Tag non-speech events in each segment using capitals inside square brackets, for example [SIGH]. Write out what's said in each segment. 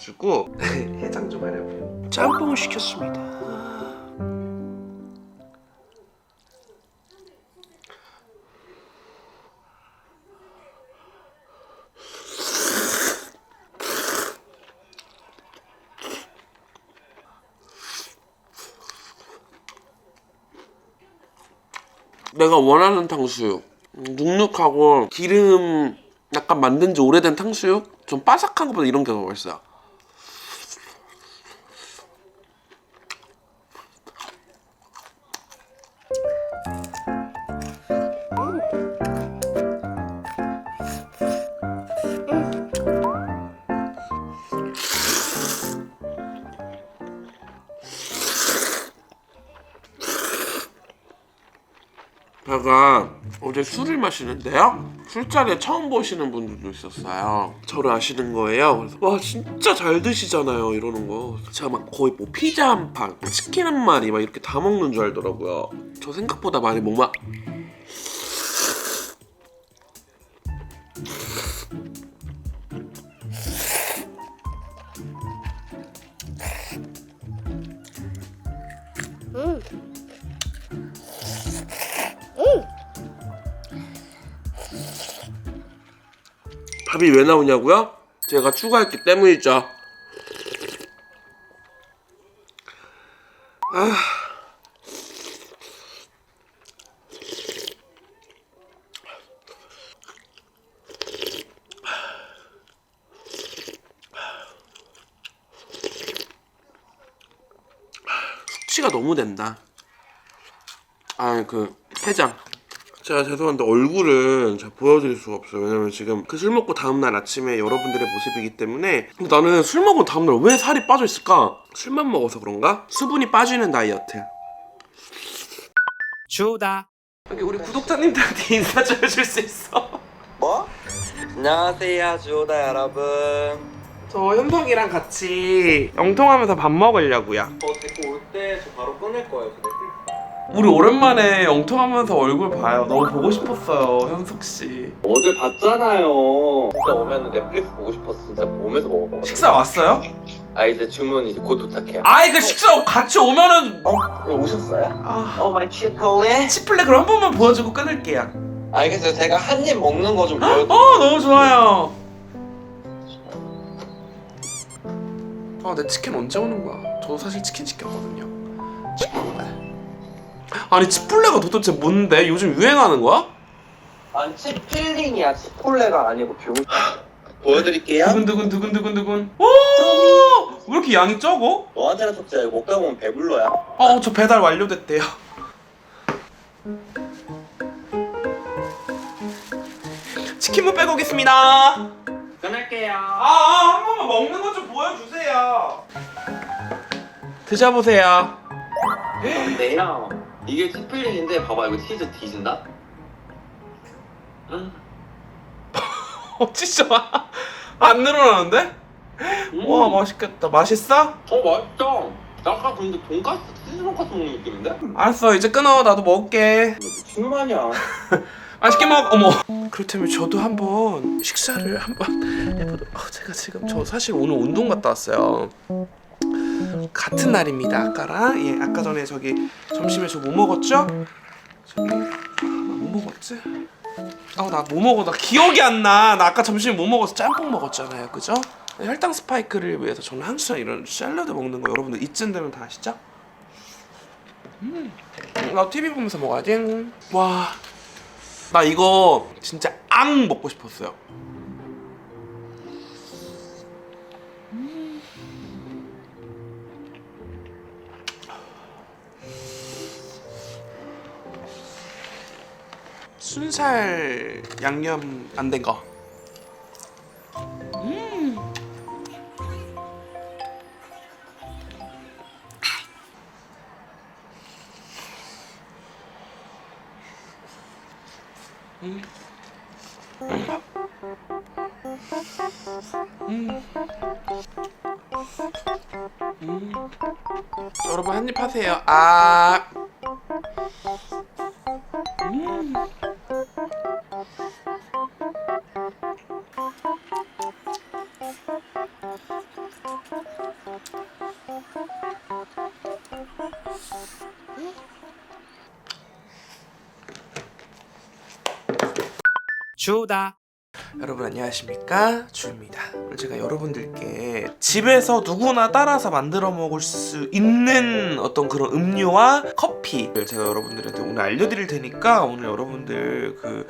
마셔가지고 [LAUGHS] 해장 좀 하려고요. 짬뽕을 시켰습니다. 내가 원하는 탕수육 음, 눅눅하고 기름 약간 만든 지 오래된 탕수육 좀 바삭한 것보다 이런 게 더 맛있어 요 제가 어제 술을 마시는데요. 술자리에 처음 보시는 분들도 있었어요. 저를 아시는 거예요. 그래서 와 진짜 잘 드시잖아요 이러는 거. 제가 막 거의 뭐 피자 한 판, 치킨 한 마리 막 이렇게 다 먹는 줄 알더라고요. 저 생각보다 많이 못 마. 밥이 왜 나오냐고요? 제가 추가했기 때문이죠. 아. 숙취가 너무 된다. 아, 그 해장. 제가 죄송한데 얼굴은 제가 보여드릴 수가 없어요. 왜냐면 지금 그 술 먹고 다음날 아침에 여러분들의 모습이기 때문에 근데 나는 술 먹은 다음날 왜 살이 빠져 있을까? 술만 먹어서 그런가? 수분이 빠지는 다이어트. 주다. 여기 우리 구독자님들한테 [LAUGHS] 인사 좀 해줄 수 있어? 뭐? 안녕하세요 주호다 여러분 저 현석이랑 같이 영통하면서 밥 먹으려고요. 어 데리고 올 때 저 바로 끊을 거예요 저 넷플릭스 우리 오랜만에 영통하면서 얼굴 봐요. 너무 보고 싶었어요, 현석 씨. 어제 봤잖아요 진짜 오면 넷플릭스 보고 싶어서 진짜 오면서 먹어 식사 왔어요? 아 이제 주문 이제 곧 도착해요 아이 그 식사 같이 오면은 어? 오셨어요? 아어 마이 치폴레 치플레 그럼 한 번만 보여주고 끊을게요. 알겠어요 제가 한 입 먹는 거좀 보여드릴게요 어 너무 좋아요. 아 내 치킨 언제 오는 거야? 저도 사실 치킨 시켰거든요. 치플레. 아니 치플레가 도대체 뭔데? 요즘 유행하는 거야? 아니 치필링이야 치폴레가 아니고 병 보여드릴게요 두근두근 두근두근두근. 오! 왜 이렇게 양이 적어? 너한테는 속지 알고 먹다 보면 배불러야 어, 저 배달 완료됐대요. 치킨무 빼고 오겠습니다. 끊을게요 아, 아, 한 번만 먹는 거좀 보여주세요. 드셔보세요. 근데요 이게 치필링인데 봐봐 이거 치즈 뒤진다 응. 어, 진짜 안 늘어나는데? 와, 맛있겠다. 맛있어? 어 맛있다. 약간 근데 돈까스 치즈 돈까스 먹는 느낌인데? 알았어, 이제 끊어. 나도 먹을게. 미친 말이야. [LAUGHS] 맛있게 먹. 어머. 그렇다면 저도 한번 식사를 한번 해보도록. 어, 제가 지금 저 사실 오늘 운동 갔다 왔어요. 같은 날입니다. 아까랑 예, 아까 전에 저기 점심에 저 뭐 먹었죠? 저기 아, 나뭐 먹었지? 아나 뭐 먹어? 나 기억이 안 나. 나 아까 점심에 뭐 먹어서 짬뽕 먹었잖아요, 그죠? 혈당 스파이크를 위해서 저는 항상 이런 샐러드 먹는 거 여러분들 이쯤 되면 다 아시죠? 음, 나 TV 보면서 먹어야지. 와, 나 이거 진짜 앙 먹고 싶었어요. 순살 양념 안 된 거. 음. 음. 음. 음. 여러분 한 입 하세요. 아. 주다. 여러분 안녕하십니까? 주입니다. 오늘 제가 여러분들께 집에서 누구나 따라서 만들어 먹을 수 있는 어떤 그런 음료와 커피를 제가 여러분들한테 오늘 알려드릴 테니까 오늘 여러분들 그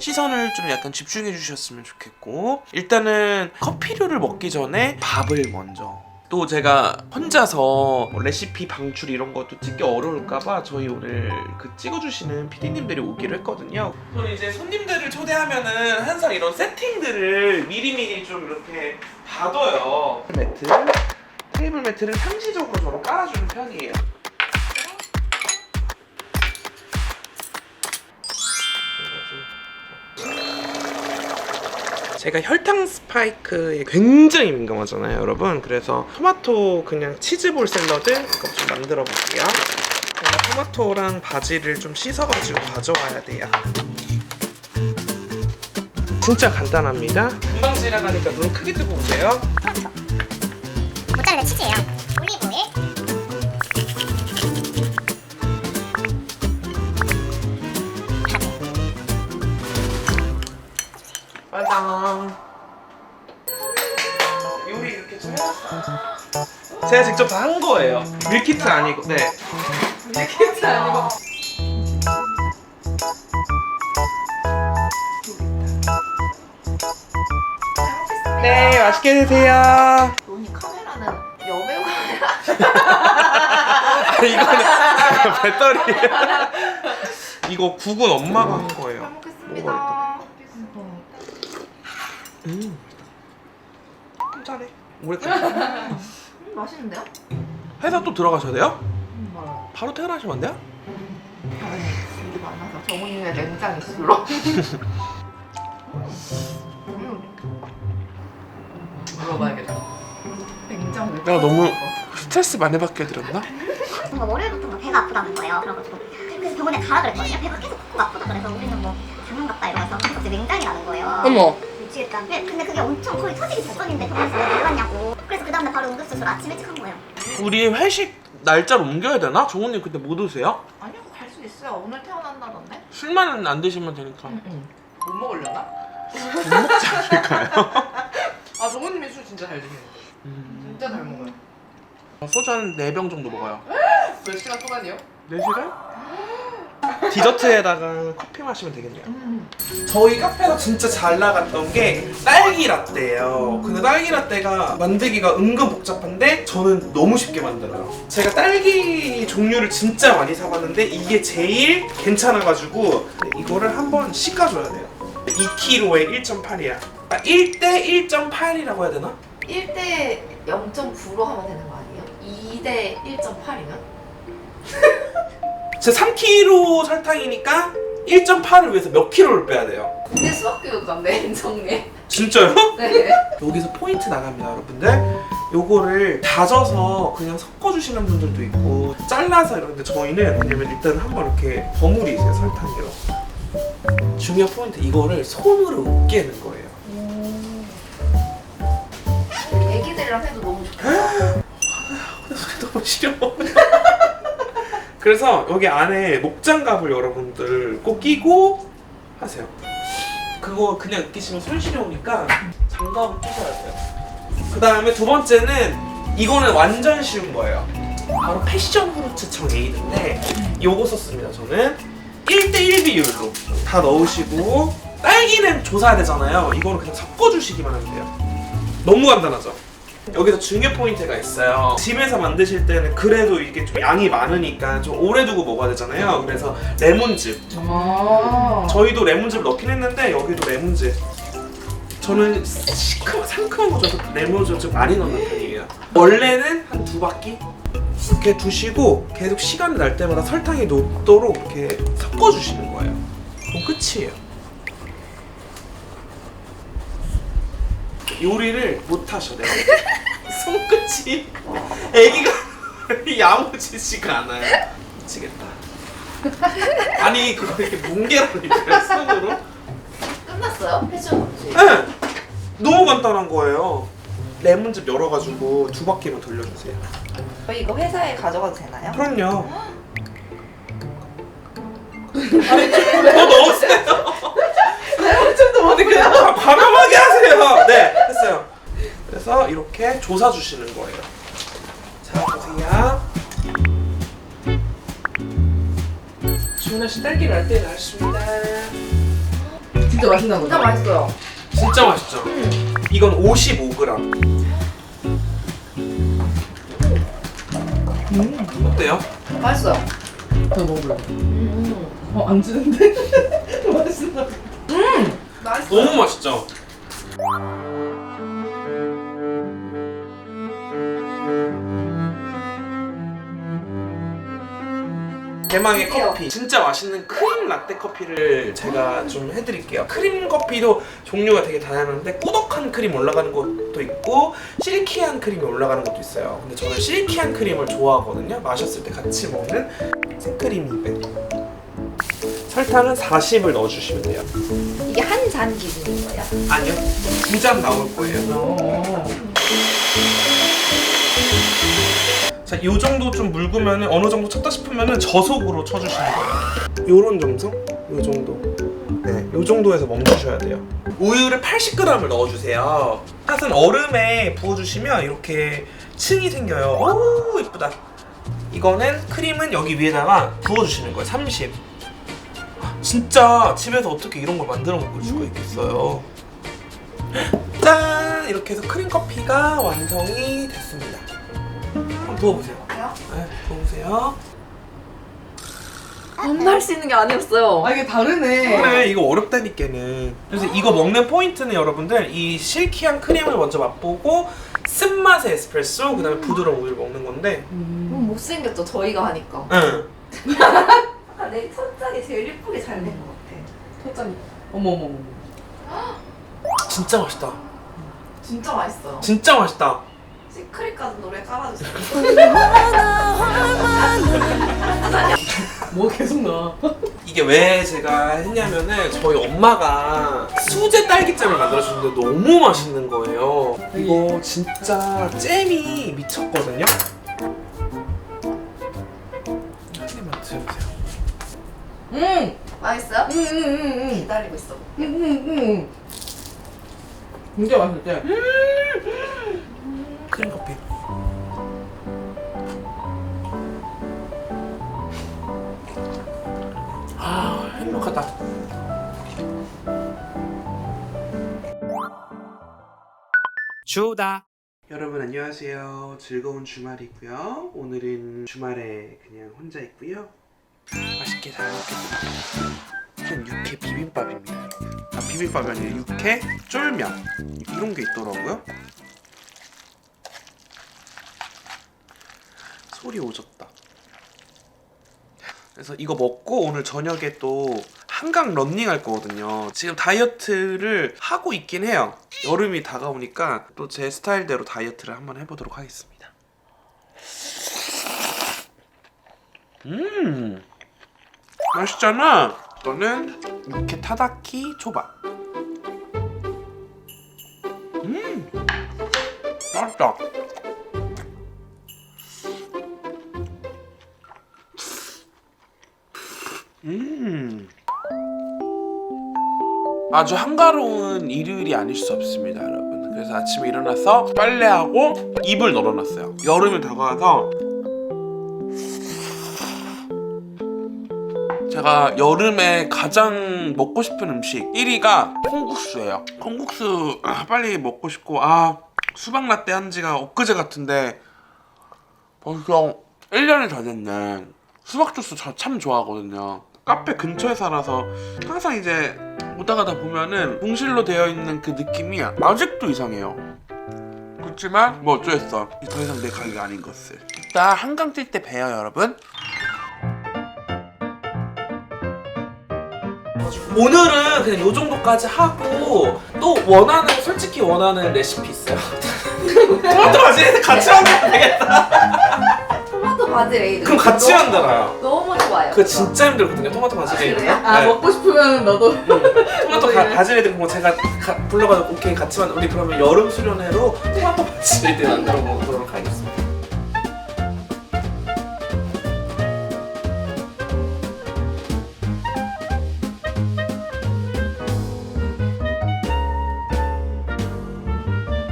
시선을 좀 약간 집중해 주셨으면 좋겠고 일단은 커피류를 먹기 전에 밥을 먼저 또 제가 혼자서 레시피 방출 이런 것도 찍기 어려울까봐 저희 오늘 그 찍어주시는 PD님들이 오기로 했거든요. 저는 이제 손님들을 초대하면은 항상 이런 세팅들을 미리미리 좀 이렇게 봐둬요. 매트, 테이블 매트를 상시적으로 저는 깔아주는 편이에요. 제가 혈당 스파이크에 굉장히 민감하잖아요, 여러분. 그래서 토마토 그냥 치즈볼 샐러드 이거 좀 만들어 볼게요. 토마토랑 바지를 좀 씻어가지고 가져와야 돼요. 진짜 간단합니다. 금방 지나가니까 눈 크게 뜨고 오세요. 모짜렐라 치즈예요. 올리브 오일. 짜잔. 요리 이렇게 좀 해놨어요. 제가 직접 다 한 거예요. 밀키트 아니고, 네. 밀키트 아니고. 네, 맛있게 드세요. 언니 카메라는 여배우 아, [LAUGHS] 이거는 [LAUGHS] 배터리예요. 이거 국은 엄마가 한 거예요. 먹겠습니다. 음. 잘해. 오래 음, 맛있는데요? 회사 또 들어가셔야 돼요? 음, 맞아요. 바로 퇴근하시면 안 돼요? 아니, 일이 많아서 정훈이의 냉장 이슈로. [LAUGHS] 음. 물어봐야겠다. 냉장 왜 내가 너무 스트레스 많이 받게 해드렸나? 뭔가 월요일부터 막 배가 아프다는 거예요. 그래가지고 그래서 병원에 가라 그랬거든요. 배가 계속 코가 아프다 그래서 우리는 뭐 장난 같다 이러면서 계속 이제 맹장이 나는 거예요. 어머. 미치겠다. 근데 근데 그게 엄청 거의 터지기 직전인데 병원에서 왜 몰랐냐고. 그래서 그 다음날 바로 응급수술 아침 일찍 한 거예요. 우리 회식 날짜를 옮겨야 되나? 종훈님 그때 못 오세요? 아니요, 갈 수 있어요. 오늘 태어난다던데? 술만 안 드시면 되니까 응. 못 먹으려나? 못 먹지 않을까요? 아, 정훈님이 술 진짜 잘 드시는 음, 진짜 잘 먹어요. 소주 한 4병 정도 먹어요 몇 시간 동안이요? 4시간? 디저트에다가 커피 마시면 되겠네요 음. 저희 카페가 진짜 잘 나갔던 게 딸기 라떼예요. 근데 딸기 라떼가 만들기가 은근 복잡한데 저는 너무 쉽게 만들어요. 제가 딸기 종류를 진짜 많이 사봤는데 이게 제일 괜찮아가지고 이거를 한번 씻어줘야 돼요. 2kg에 1.8이야. 아, 1대 1.8이라고 해야 되나? 1대 0.9로 하면 되는 거 아니에요? 2대 1.8이면? [LAUGHS] 제 3kg 설탕이니까 1.8을 위해서 몇 킬로를 빼야 돼요? 근데 수학 교육자인데 인정님. 진짜요? 네. 여기서 포인트 나갑니다 여러분들 요거를 다져서 그냥 섞어주시는 분들도 있고 잘라서 이러는데 저희는 왜냐면 일단 한번 이렇게 버무리 세요 설탕으로 중요한 포인트 이거를 손으로 으깨는 거예요 애기들이랑 해도 너무 좋겠다. [GASPS] 너무 싫어 그래서 여기 안에 목장갑을 여러분들 꼭 끼고 하세요. 그거 그냥 으깨시면 손 시려우니까 장갑을 끼셔야 돼요. 그 다음에 두 번째는 이거는 완전 쉬운 거예요. 바로 패션 후르츠 청 에이드인데 요거 썼습니다 저는. 1대1 비율로 다 넣으시고 딸기는 조사야 되잖아요. 이거를 그냥 섞어주시기만 하면 돼요. 너무 간단하죠 여기서 중요 포인트가 있어요. 집에서 만드실 때는 그래도 이게 좀 양이 많으니까 좀 오래 두고 먹어야 되잖아요. 그래서 레몬즙. 아. 저희도 레몬즙 넣긴 했는데 여기도 레몬즙. 저는 시큼 상큼한 거 좋아서 레몬즙 좀 많이 넣는 편이에요. 원래는 한 두 바퀴 이렇게 두시고 계속 시간 날 때마다 설탕이 녹도록 이렇게 섞어 주시는 거예요. 그럼 끝이에요. 요리를 못 하셔 내가. [LAUGHS] 손끝이. 애기가 [LAUGHS] 야무지지가 않아요. 미치겠다. 아니 그거 이렇게 뭉개라고 있어요 손으로? 끝났어요? 패션 없이. 네. 너무 간단한 거예요. 레몬즙 열어가지고 두 바퀴만 돌려주세요. 저희 이거 회사에 가져가도 되나요? 그럼요. 더 넣으세요. [LAUGHS] 레몬즙도 과감하게 하세요. 네, 됐어요. 그래서 이렇게 조사 주시는 거예요. 자, 보세요. 주은아 씨 딸기 라떼 나왔습니다. 진짜 맛있나 진짜 보다. 맛있어요. 진짜 맛있죠? 이건 55g. 어때요? 맛있어요. 더 먹어볼래. 음. 어, 안 주는데? 맛있나 [LAUGHS] 보다. 맛있어. 너무 맛있죠? 대망의 드디어. 커피. 진짜 맛있는 크림 라떼 커피를 제가 좀 해드릴게요. 크림 커피도 종류가 되게 다양한데 꾸덕한 크림 올라가는 것도 있고 실키한 크림이 올라가는 것도 있어요. 근데 저는 실키한 크림을 좋아하거든요. 마셨을 때 같이 먹는 생크림 200 설탕은 40을 넣어주시면 돼요. 이게 한 잔 기준인 거예요? 아니요. 두 잔 나올 거예요 자, 요 정도 좀 묽으면 어느 정도 쳤다 싶으면은 저속으로 쳐주시는 거예요. 요런 정성? 요 정도. 네, 요 정도에서 멈추셔야 돼요. 우유를 80g을 넣어주세요. 팥은 얼음에 부어주시면 이렇게 층이 생겨요. 오, 이쁘다. 이거는 크림은 여기 위에다가 부어주시는 거예요. 30. 진짜 집에서 어떻게 이런 걸 만들어 먹을 수가 있겠어요. 짠! 이렇게 해서 크림 커피가 완성이 됐습니다. 그래요? 네, 부어보세요. 아무나 할수 있는 게 아니었어요. 아, 이게 다르네. 그래 이거 어렵다니까는. 그래서 이거 먹는 포인트는 여러분들 이 실키한 크림을 먼저 맛보고 쓴맛의 에스프레소 그다음에 부드러운 우유를 먹는 건데. 음. 너무 못생겼죠, 저희가 하니까. 응. 아, 내 첫장이 제일 예쁘게 잘 된 것 같아. 초장이. 어머, 어머, 어머. 진짜 맛있다. 진짜 맛있어요. 진짜 맛있다. 시크릿까지 노래 깔아주세요. 뭐 계속 나. 이게 왜 제가 했냐면은 저희 엄마가 수제 딸기잼을 만들어주는데 너무 맛있는 거예요. 이거 진짜 잼이 미쳤거든요. 한 입만 드셔보세요. 음! 맛있어요? 음, 음, 음, 음. 기다리고 있어. 음, 음, 음. 진짜 맛있지? 크림 커피. 아 행복하다. 주다. 여러분 안녕하세요. 즐거운 주말이고요. 오늘은 주말에 그냥 혼자 있고요. 맛있게 잘 먹겠습니다. 이건 육회 비빔밥입니다. 아 비빔밥이 아니라 육회 쫄면 이런 게 있더라고요. 소리 오졌다. 그래서 이거 먹고 오늘 저녁에 또 한강 런닝 할 거거든요. 지금 다이어트를 하고 있긴 해요. 여름이 다가오니까 또 제 스타일대로 다이어트를 한번 해보도록 하겠습니다. 음, 맛있잖아. 이거는 육회 타다키 초밥. 음, 맛있다. 음. 아주 한가로운 일요일이 아닐 수 없습니다, 여러분. 그래서 아침에 일어나서 빨래하고 이불 널어놨어요. 여름이 다가와서 제가 여름에 가장 먹고 싶은 음식 1위가 콩국수예요. 콩국수 아, 빨리 먹고 싶고 아 수박 라떼 한 지가 엊그제 같은데 벌써 1년이 다 됐네. 수박 주스 저 참 좋아하거든요. 카페 근처에 살아서 항상 이제 오다 가다 보면은 봉실로 되어 있는 그 느낌이 아직도 이상해요. 그렇지만 뭐 어쩌겠어. 더 이상 내 가게가 아닌 것을. 이따 한강 뛸 때 봬요, 여러분. 오늘은 그냥 요 정도까지 하고 또 원하는 솔직히 원하는 레시피 있어요. [LAUGHS] 토마토 바질 같이 만들면 되겠다. 토마토 바질 에이드. 그럼 같이 만들어요. 너무 좋아요. 그거 진짜 힘들거든요. 토마토 바질 아, 에이드. 그래요? 아, 먹고 싶으면 너도. 토마토 가, 바질 에이드 뭐 제가 가, 불러가지고 오케이 같이 만 우리 그러면 여름 수련회로 토마토 바질 에이드 만들어 먹도록 하겠습니다.